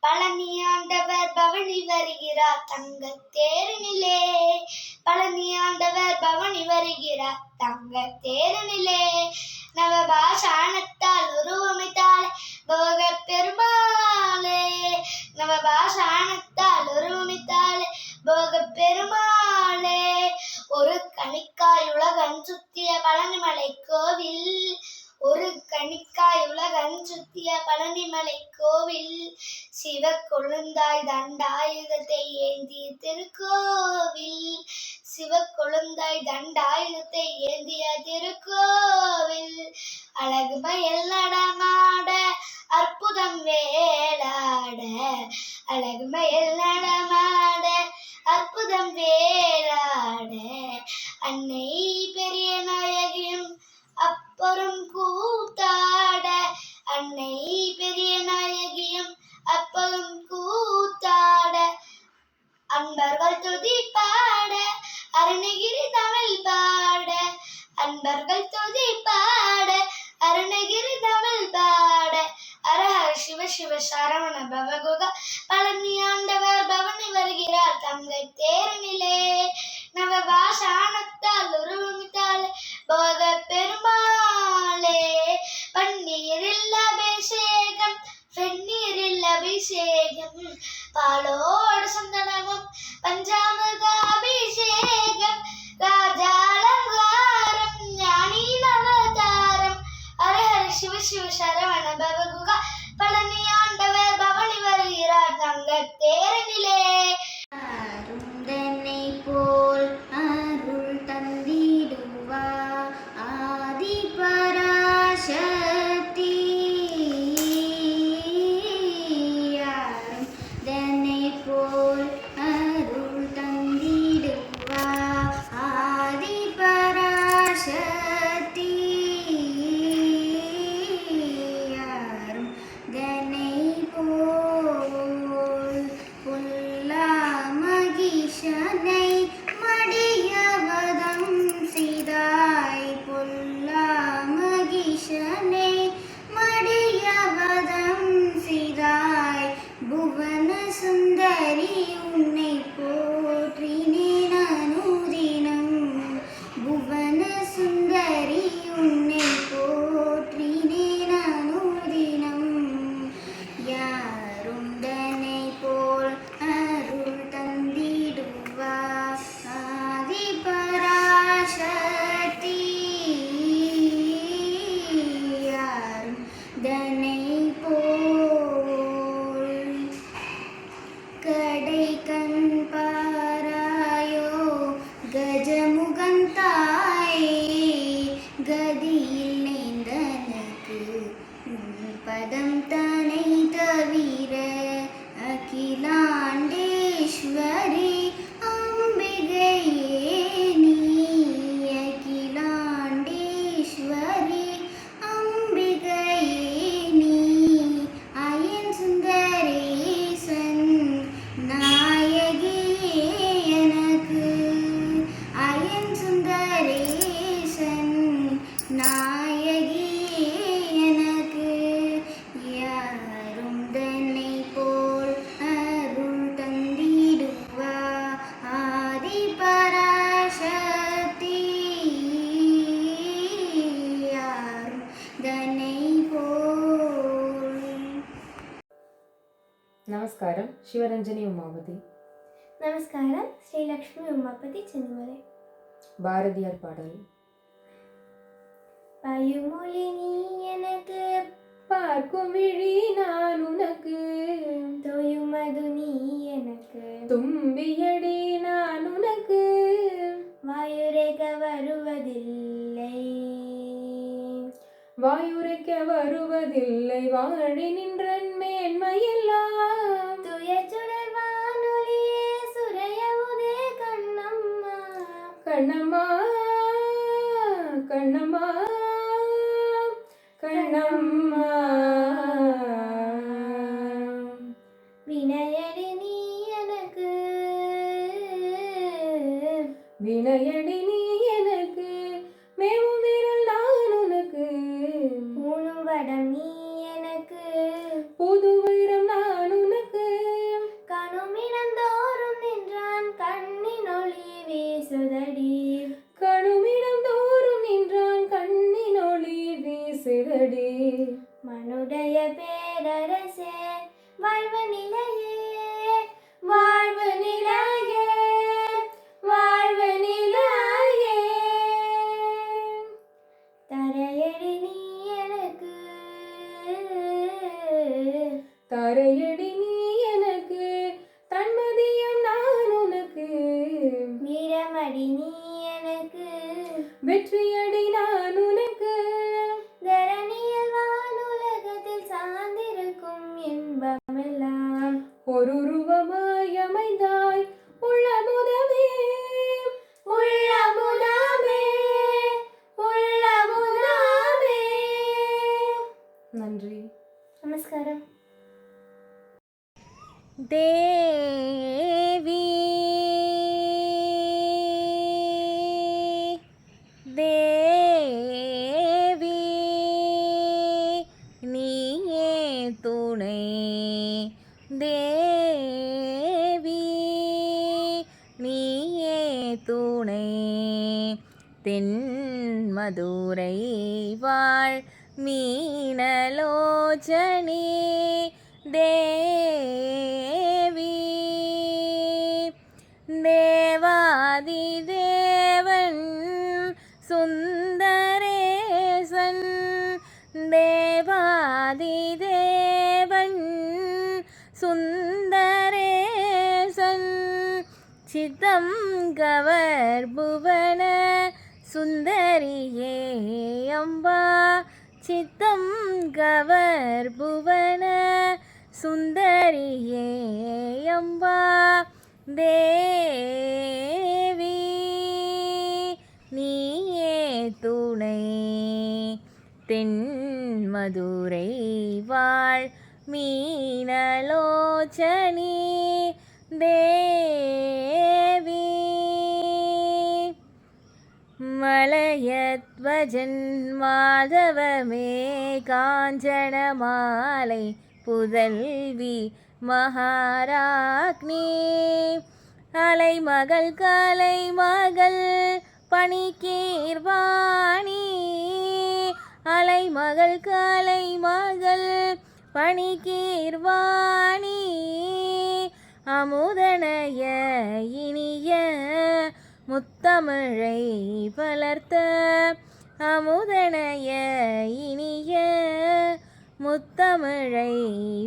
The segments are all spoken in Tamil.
பழனி ஆண்டவர் பவனி வருகிறார் தங்க தேரினிலே. பழனி ஆண்டவர் பவனி வருகிறார் தங்க தேரினிலே. நவபாஷாணத்தால் உருவமைத்தாலே போக பெருமாளே. நவபாஷாணத்தால் உருவமைத்தாலே போக பெருமாளே. ஒரு கணிக்காய் உலகம் சுத்திய பழனிமலை கோவில் ஒரு கணிக்காய் உலகன் சுத்திய பழனிமலை கோவில் சிவ கொழுந்தாய் தண்டாயுதத்தை ஏந்திய திருக்கோவில். சிவ கொழுந்தாய் தண்டாயுதத்தை ஏந்திய திருக்கோவில். அழகு மயில் நடமாட அற்புதம் வேளாட. அழகு மயில் நடமாட அற்புதம் வேளாட. அன்னை அரஹர சிவ சிவ சரவண பவகுக பழனி ஆண்டவர் பவனி வருகிறார் தங்கை தேரனிலே நவ பாஷாணத்தால் உருவமித்தால் போக பெருமாளே பன்னீரில் அபிஷேகம் வெந்நீரில் அபிஷேகம் பாலோடு சந்தனமும் பஞ்சாமிர்த அபிஷேகம் ராஜாலங்காரம் ஞானியின் அவதாரம் அரஹர சிவ சிவ சரவண பவகுக பழனி ஆண்டவர் பவனி வருகிறார் தங்க தேரனிலே. mí un നമസ്കാരം ശിവരഞ്ജനി ഉമാപതി നമസ്കാരം ശ്രീലക്ഷ്മി ഉമാപതി ചെന്നിമല. பாரதியார் பாடல் பயுமொழி நீ எனக்கு பார்க்கும் விழி நான் உனக்கு தொயுமது நீ எனக்கு தும்பியடி நான் உனக்கு வாயுரை கவ வாயுரைக்க வருவதில்லை. வாழி நின்றன் மேன்மையெல்லாம். துய சுடர் வானொலியே சுரையவுதே கண்ணம்மா. கண்ணம்மா கண்ணம்மா கண்ணம்மா. அரசே வாழ்வு நிலையே வாழ்வு நிலையே வாழ்வு நிலையே. தரையடி நீ எனக்கு தரையடி நீ ஒரு துணை. தென்மதுரை வாழ் மீனலோச்சனி. தேவி தேவாதி சித்தம் கவர் புவன சுந்தரியே அம்பா. சித்தம் கவர் புவன சுந்தரியே அம்பா. தேவி நீயே துணை. தென்மதுரை வாழ் மீனலோச்சனி. தே மாதவமே காஞ்சனமாலை புதல்வி மகாராக்னி. அலைமகள் கலை மகள் பணிக்கீர்வாணி. அலைமகள் கலை மகள் பணிக்கீர்வாணி. அமுதனைய இனிய முத்தமிழை வளர்த்த அமுதனைய இனிய முத்தமிழை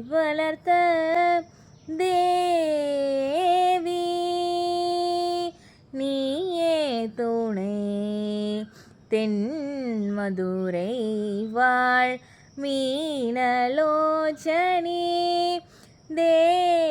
வளர்த்த தேவி நீயே துணை தென் மதுரை வாழ் மீனலோச்சனி தே